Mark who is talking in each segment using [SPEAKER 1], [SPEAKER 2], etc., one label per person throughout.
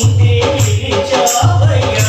[SPEAKER 1] ఉంటే నిలిచావయ్యా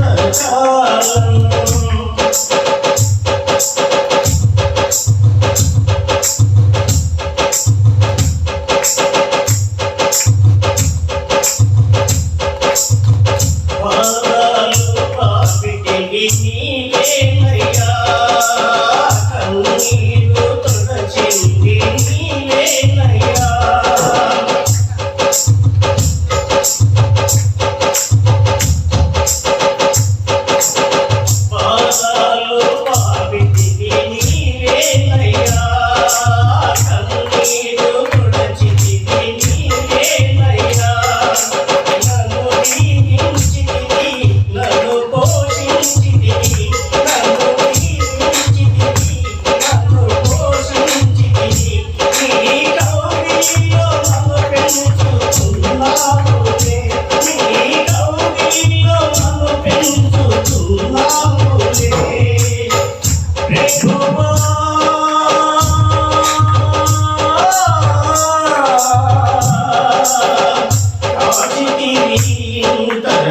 [SPEAKER 1] kacharam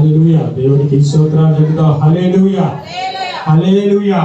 [SPEAKER 2] హల్లెలూయా దేవునికి స్తోత్రాలు చెబుతాం హల్లెలూయా హల్లెలూయా